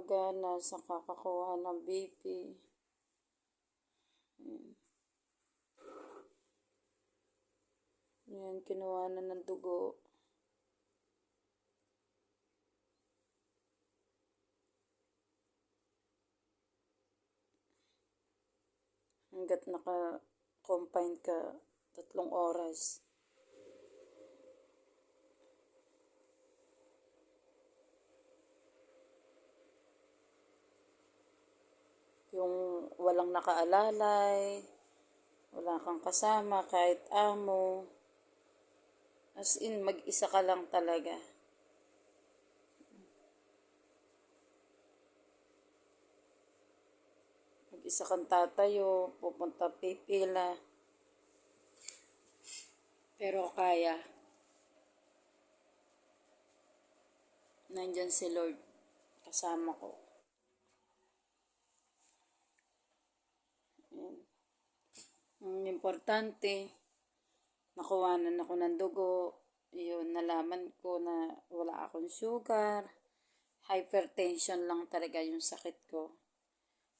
gumagana sa kakakuha ng BP. Ayan. Ayan, kinuha na ng dugo. Hanggat naka-confine ka tatlong oras. Yung walang nakaalalay, wala kang kasama kahit amo. As in, mag-isa ka lang talaga. Mag-isa kang tatayo, pupunta pipila. Pero kaya. Nandyan si Lord kasama ko. Ayan. Ang importante, nakuhanan ako ng dugo. Yun, nalaman ko na wala akong sugar. Hypertension lang talaga yung sakit ko.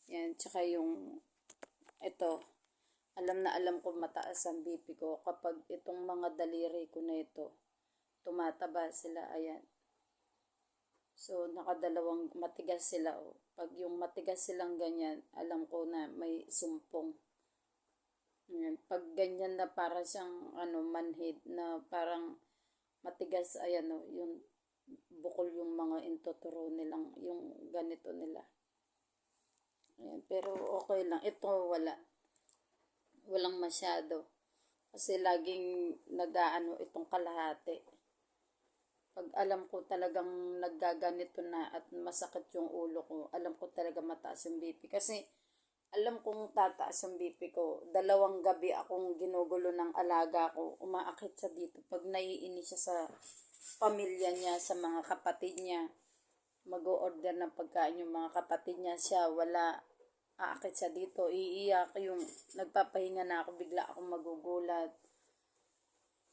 Yan, tsaka yung, ito, alam na alam ko mataas ang BP ko kapag itong mga daliri ko na ito, tumataba sila, ayan. So, nakadalawang matigas sila. Oh. Pag yung matigas silang ganyan, alam ko na may sumpong. Ayan. Pag ganyan na para siyang ano, manhid na parang matigas, ayan o, yung bukol yung mga intuturo nilang, yung ganito nila. Ayan. Pero okay lang. Ito wala. Walang masyado. Kasi laging nag-ano itong kalahati pag alam ko talagang naggaganito na at masakit yung ulo ko, alam ko talaga mataas yung BP. Kasi alam kong tataas yung BP ko. Dalawang gabi akong ginugulo ng alaga ko. Umaakit sa dito. Pag naiini siya sa pamilya niya, sa mga kapatid niya, mag-order ng pagkain yung mga kapatid niya siya, wala aakit siya dito, iiyak yung nagpapahinga na ako, bigla akong magugulat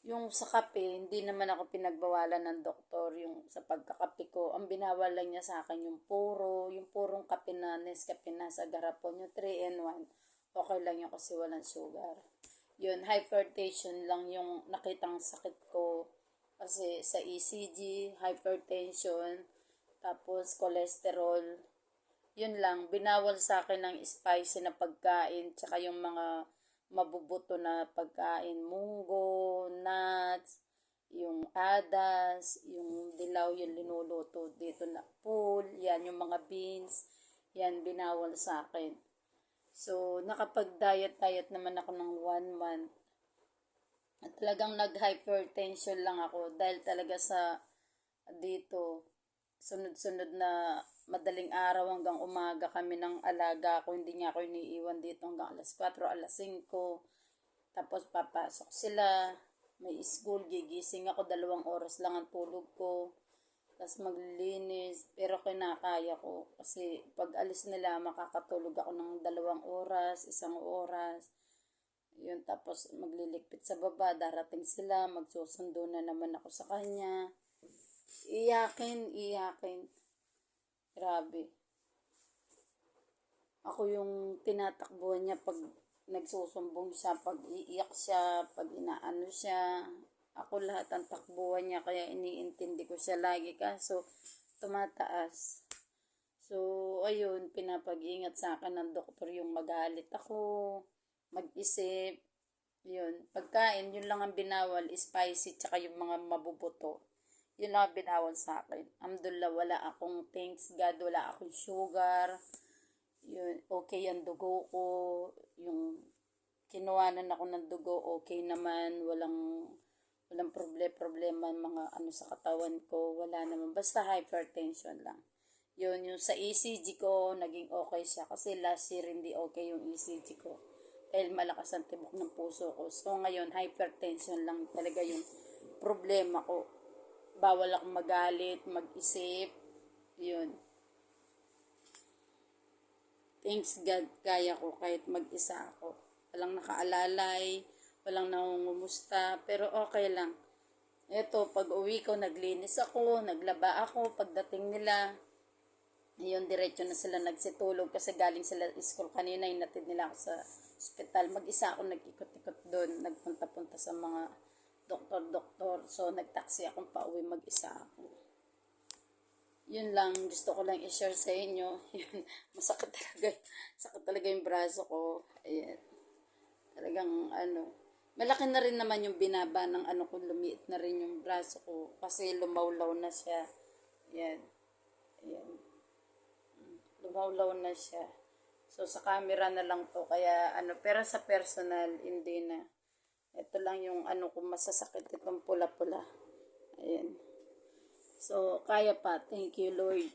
yung sa kape, hindi naman ako pinagbawalan ng doktor yung sa pagkakape ko. Ang binawal lang niya sa akin yung puro, yung purong kape na Nescafe na sa garapon, yung 3 in 1. Okay lang yun kasi walang sugar. Yun, hypertension lang yung nakitang sakit ko. Kasi sa ECG, hypertension, tapos cholesterol. Yun lang, binawal sa akin ng spicy na pagkain, tsaka yung mga mabubuto na pagkain, munggo, nuts, yung adas, yung dilaw yung linuluto dito na pool, yan yung mga beans, yan binawal sa akin. So, nakapag-diet-diet naman ako ng one month. At talagang nag-hypertension lang ako dahil talaga sa dito, sunod-sunod na madaling araw hanggang umaga kami ng alaga ko. Hindi niya ako iniiwan dito hanggang alas 4, alas 5. Tapos papasok sila. May school, gigising ako. Dalawang oras lang ang tulog ko. Tapos maglilinis. Pero kinakaya ko. Kasi pag alis nila, makakatulog ako ng dalawang oras, isang oras. Yun, tapos magliligpit sa baba, darating sila, magsusundo na naman ako sa kanya. Iyakin, iyakin. Grabe. Ako yung tinatakbuhan niya pag nagsusumbong siya, pag iiyak siya, pag inaano siya. Ako lahat ang takbuhan niya, kaya iniintindi ko siya lagi. Kaso, tumataas. So, ayun, pinapag-ingat sa akin ng doktor yung magalit ako, mag-isip. Yun, pagkain, yun lang ang binawal, spicy, tsaka yung mga mabubuto. Yun lang ang binawal sa akin. Alhamdulillah, wala akong thanks God, wala akong sugar. Yun, okay ang dugo ko. Yung kinuhanan ako ng dugo, okay naman. Walang, walang problema, problema mga ano sa katawan ko. Wala naman. Basta hypertension lang. Yun, yung sa ECG ko, naging okay siya. Kasi last year, hindi okay yung ECG ko. Dahil malakas ang tibok ng puso ko. So, ngayon, hypertension lang talaga yung problema ko bawal akong magalit, mag-isip. Yun. Thanks God, kaya ko kahit mag-isa ako. Walang nakaalalay, walang nangungumusta, pero okay lang. Ito, pag uwi ko, naglinis ako, naglaba ako, pagdating nila, Ayun, diretso na sila nagsitulog kasi galing sila school kanina, inatid nila ako sa ospital. Mag-isa ako nag-ikot-ikot doon, nagpunta-punta sa mga doktor-doktor. So, nagtaksi akong pauwi mag-isa ako. Yun lang, gusto ko lang i-share sa inyo. Yun, masakit talaga, sakit talaga yung braso ko. Ayan. Talagang ano, malaki na rin naman yung binaba ng ano ko, lumiit na rin yung braso ko kasi lumawlaw na siya. Ayan. Ayan lumawlaw na siya. So, sa camera na lang to. Kaya, ano, pero sa personal, hindi na. Ito lang yung, ano, kung masasakit itong pula-pula. Ayan. So, kaya pa. Thank you, Lord.